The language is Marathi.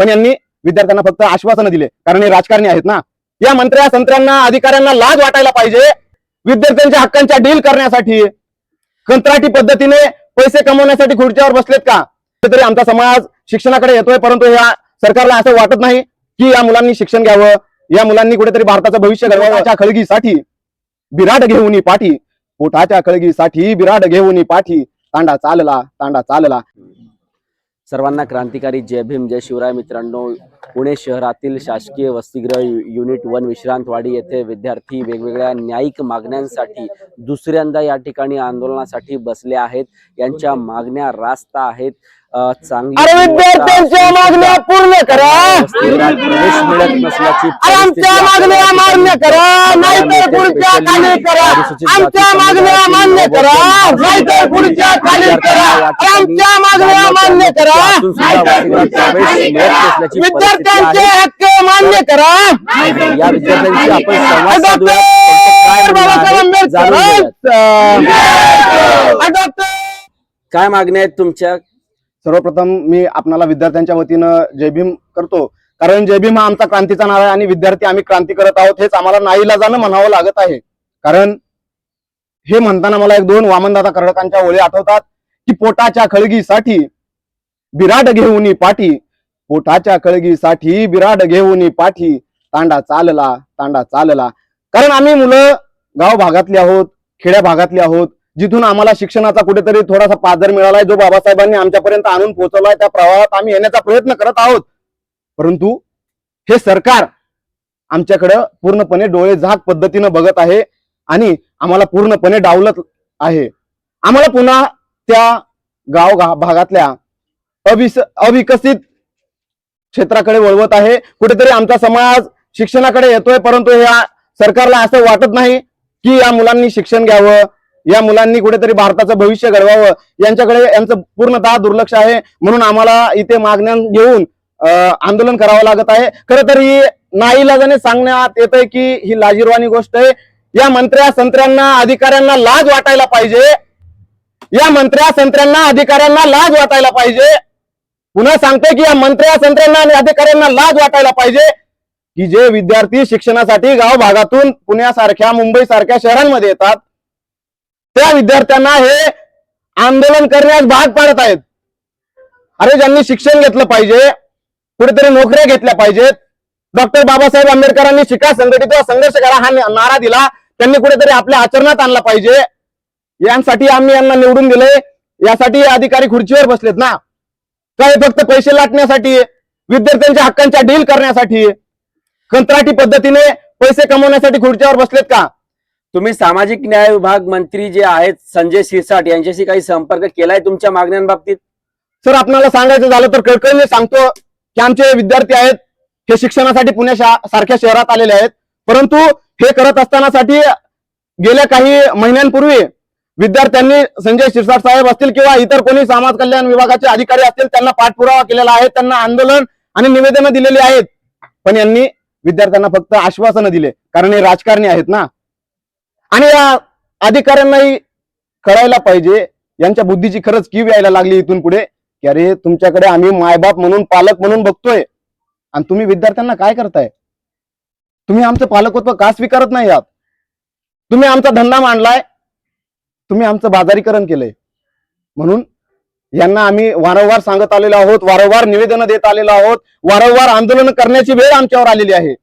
पण यांनी विद्यार्थ्यांना फक्त आश्वासन दिले. कारण हे राजकारणी आहेत ना. या मंत्र्या संत्र्यांना अधिकाऱ्यांना लाज वाटायला पाहिजे. विद्यार्थ्यांच्या हक्कांच्या डील करण्यासाठी. कंत्राटी पद्धतीने पैसे कमवण्यासाठी खुर्च्यावर बसलेत का? तरी आमचा समाज शिक्षणाकडे येतोय परंतु या सरकारला असं वाटत नाही की या मुलांनी शिक्षण घ्यावं. या मुलांनी कुठेतरी भारताचं भविष्य घडवायच्या खळगीसाठी विराट घेऊन पाठी. पोटाच्या खळगीसाठी विराट घेऊन पाठी. तांडा चालला तांडा चालला. सर्वांना क्रांतिकारी जय भीम जय शिवराय मित्रांनो. पुणे शहरातील शासकीय वसतिगृह युनिट वन विश्रांतवाडी येथे विद्यार्थी वेगवेगळ्या न्यायिक मागण्यांसाठी दुसऱ्यांदा या ठिकाणी आंदोलनासाठी बसले आहेत. यांच्या मागण्या रास्त आहेत. चांगली अरे विद्यार्थ्यांच्या मागण्या पूर्ण करा. वसतिगृहात प्रवेश मिळत नसल्याची अरे आमच्या परिस्थिती मागण्या आपल्याला मान्य दिसते. करा. नाहीतर त्यामुळे पुढच्या specially खाली करा. अनुसूचित आमच्या जाती मागण्या समुदायातील मान्य करा. युवक नाहीतर पुढच्या खाली करा. अरे आमच्या मागण्या मान्य करा. असून सुद्धा वसतिगृहात प्रवेश मिळत नसल्याची परिस्थिती विद्यार्थ्यांचे हक्क मान्य करा. या विद्यार्थ्यांशी आपण संवाद काय म्हणणं बाबासाहेब आहे जाणून घेऊयात. आंबेडकर डॉक्टर काय मागण्या आहेत तुमच्या? सर्वप्रथम मी आपणाला विद्यार्थ्यांच्या वतीनं जय भीम करतो. कारण जय भीम हा आमचा क्रांतीचा नाव आहे आणि विद्यार्थी आम्ही क्रांती करत आहोत हेच आम्हाला नाईलाजानं म्हणावं लागत आहे. कारण हे म्हणताना मला एक दोन वामनदादा कर्डकांच्या ओळी आठवतात की पोटाच्या खळगीसाठी विराट घेऊन पाठी पोटाच्या खळगीसाठी बिराड घेऊन पाठी तांडा चालला तांडा चालला. कारण आम्ही मुलं गाव भागातली आहोत खेड्या भागातली आहोत जिथून आम्हाला शिक्षणाचा कुठेतरी थोडासा पादर मिळालाय जो बाबासाहेबांनी आमच्यापर्यंत आणून पोहोचवलाय त्या प्रवाहात आम्ही येण्याचा प्रयत्न करत आहोत. परंतु हे सरकार आमच्याकडं पूर्णपणे डोळे झाक पद्धतीनं बघत आहे आणि आम्हाला पूर्णपणे डावलत आहे. आम्हाला पुन्हा त्या गाव गा- भागातल्या अविस अविकसित क्षेत्राकडे वळवत आहे. कुठेतरी आमचा समाज शिक्षणाकडे येतोय परंतु या सरकारला असं वाटत नाही की या मुलांनी शिक्षण घ्यावं या मुलांनी कुठेतरी भारताचं भविष्य घडवावं. यांच्याकडे यांचं पूर्णतः दुर्लक्ष आहे. म्हणून आम्हाला इथे मागण्या घेऊन आंदोलन करावं लागत आहे. खरं तर ही नाईलाजाने सांगण्यात येत आहे की ही लाजीरवाणी गोष्ट आहे. या मंत्र्या संत्र्यांना अधिकाऱ्यांना लाज वाटायला पाहिजे. या मंत्र्या संत्र्यांना अधिकाऱ्यांना लाज वाटायला पाहिजे. पुन्हा सांगतोय की या मंत्र्या संत्र्यांना आणि अधिकाऱ्यांना लाज वाटायला पाहिजे की जे विद्यार्थी शिक्षणासाठी गाव भागातून पुण्यासारख्या मुंबई सारख्या शहरांमध्ये येतात त्या विद्यार्थ्यांना हे आंदोलन करण्यास भाग पाडत आहेत. अरे ज्यांनी शिक्षण घेतलं पाहिजे कुठेतरी नोकऱ्या घेतल्या पाहिजेत. डॉक्टर बाबासाहेब आंबेडकरांनी शिका संघटित संघर्ष करा हा नारा दिला. त्यांनी कुठेतरी आपल्या आचरणात आणला पाहिजे. यांसाठी आम्ही यांना निवडून दिले यासाठी हे अधिकारी खुर्चीवर बसलेत ना. काय फक्त पैसे लाटण्यासाठी विद्यार्थ्यांच्या हक्कांच्या डील करण्यासाठी कंत्राटी पद्धतीने पैसे कमवण्यासाठी खुर्चीवर बसलेत का? तुम्ही सामाजिक न्याय विभाग मंत्री जे आहेत संजय शिरसाट यांच्याशी काही संपर्क केलाय तुमच्या मागण्यांबाबतीत? सर आपल्याला सांगायचं झालं तर कळकळीने सांगतो की आमचे विद्यार्थी आहेत हे शिक्षणासाठी पुण्या सारख्या शहरात आलेले आहेत. परंतु हे करत असतानासाठी गेल्या काही महिन्यांपूर्वी विद्यार्थ्यांनी संजय शिरसाट साहेब असतील किंवा इतर कोणी समाज कल्याण विभागाचे अधिकारी असतील त्यांना पाठपुरावा केलेला आहे त्यांना आंदोलन आणि निवेदनं दिलेली आहेत. पण यांनी विद्यार्थ्यांना फक्त आश्वासनं दिले कारण हे राजकारणी आहेत ना. आणि या अधिकाऱ्यांनाही कळायला पाहिजे यांच्या बुद्धीची खरंच कीव यायला लागली इथून पुढे की अरे तुमच्याकडे आम्ही मायबाप म्हणून पालक म्हणून बघतोय. आणि तुम्ही विद्यार्थ्यांना काय करताय? तुम्ही आमचं पालकत्व का स्वीकारत नाही आहात? तुम्ही आमचा धंदा मांडलाय तुम्ही आमचं बाजारीकरण केलंय. म्हणून यांना आम्ही वारंवार सांगत आलेलो आहोत वारंवार निवेदन देत आलेलो आहोत वारंवार आंदोलन करण्याची वेळ आमच्यावर आलेली आहे.